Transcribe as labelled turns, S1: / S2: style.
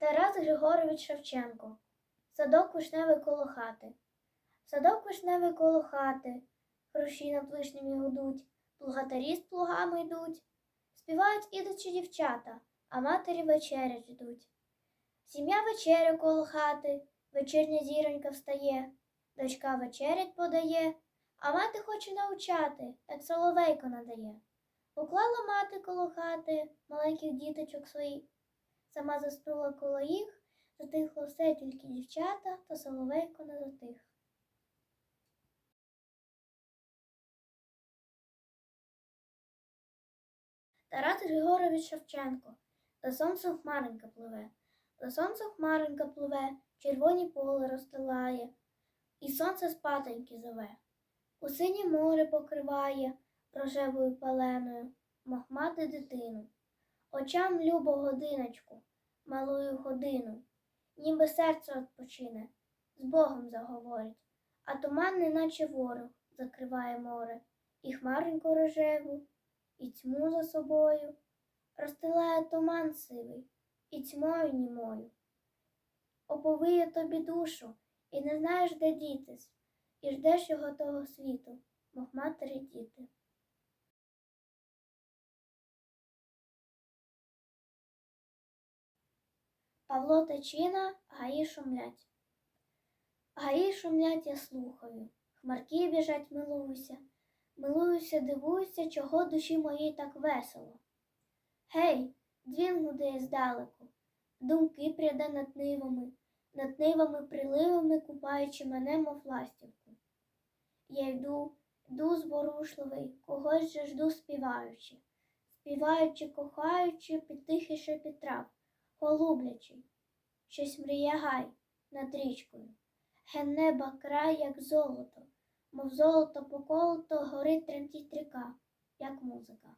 S1: Тарас Григорович Шевченко. Садок вишневий коло хати. Садок вишневий коло хати. Хрущі над вишнями гудуть, плугатарі з плугами йдуть. Співають ідучі дівчата, а матері вечерять ждуть. Сім'я вечеря коло хати, вечірня зіронька встає, дочка вечерять подає, а мати хоче навчати, як соловейко надає. Поклала мати коло хати маленьких діточок своїх, сама заснула коло їх, затихло все тільки дівчата, та соловейко не затих. Тарас Григорович Шевченко. За сонцем хмаринка пливе, за сонцем хмаринка пливе, червоні поле розстилає, і сонце спатоньки зове. У синє море покриває рожевою паленою мохмати дитину. Очам любо годиночку, малую годину, ніби серце odpoчине, з Богом заговорить, а туман, неначе ворог, закриває море, і хмаринку рожеву, і тьму за собою, розстилає туман сивий, і тьмою німою. Оповиє тобі душу, і не знаєш, де дітись, і ждеш його того світу, мов матері діти. Павло Тичина, гаї шумлять. Гаї шумлять, я слухаю, хмарки біжать, милуюся, милуюся, дивуюся, чого душі моїй так весело. Гей, дзвін гудеє здалеку, думки пряде над нивами, над нивами приливами, купаючи мене, мов ластівку. Я йду, йду зворушливий, когось же жду співаючи, співаючи, кохаючи, під тихий шепіт трав, голублячий, щось мріє гай над річкою. Ген неба край, як золото, мов золото поколото, горить тремтіть ріка, як музика.